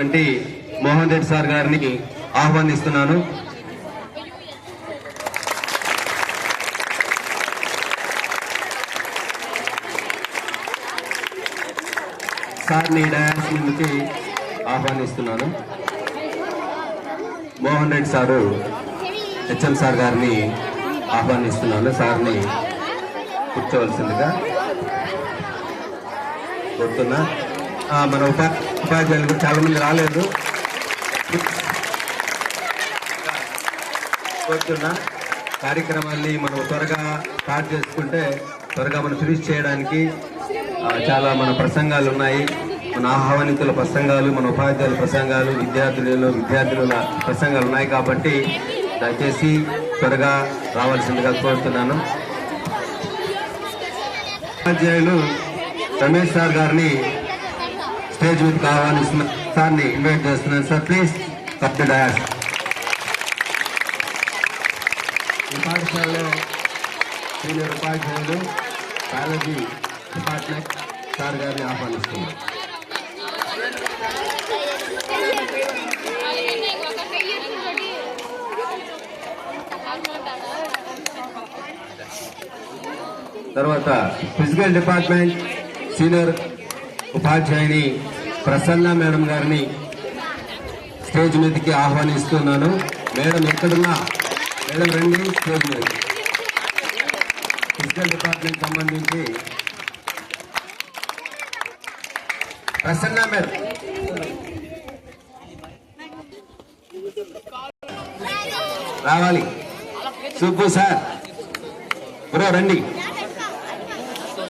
ఉన్నటువంటి మోహన్ రెడ్డి సార్ గారిని ఆహ్వానిస్తున్నాను. సార్ని డయాస్ ముందుకి ఆహ్వానిస్తున్నాను. Mohan Reddy sir HM sir గారిని ఆహ్వానిస్తున్నాను. సార్ని కూర్చోవలసిందిగా కోరుతున్నా. మన ఉపా ఉపాధ్యాయులు కూడా చాలా మంది రాలేదు. కోరుతున్నా కార్యక్రమాన్ని మనం త్వరగా స్టార్ట్ చేసుకుంటే త్వరగా మనం ఫినిష్ చేయడానికి చాలా మన ప్రసంగాలు ఉన్నాయి. మన ఆహ్వానితుల ప్రసంగాలు మన ఉపాధ్యాయుల ప్రసంగాలు విద్యార్థులలో విద్యార్థుల ప్రసంగాలు ఉన్నాయి కాబట్టి దయచేసి త్వరగా రావాల్సిందిగా కోరుతున్నాను. ఉపాధ్యాయులు రమేష్ సార్ గారిని స్టేజ్ మీదకి ఆహ్వానిస్తున్న సార్ని ఇన్వైట్ చేస్తున్నాను sir please cup the dais ఈ పాఠశాలలో సీనియర్ ఉపాధ్యాయులు బయాలజీ డిపార్ట్మెంట్ సార్ గారిని ఆహ్వానిస్తున్నారు తర్వాత ఫిజికల్ డిపార్ట్మెంట్ సీనియర్ ఉపాధ్యాయుని ప్రసన్న మేడం గారిని స్టేజ్ మీదకి ఆహ్వానిస్తున్నాను. మేడం ఎక్కడున్నా? మేడం రండి స్టేజ్ మీద. ఫిజికల్ డిపార్ట్మెంట్ సంబంధించి. ప్రసన్న మేడం. రావాలి. సుబ్బు సార్. బ్రో రండి.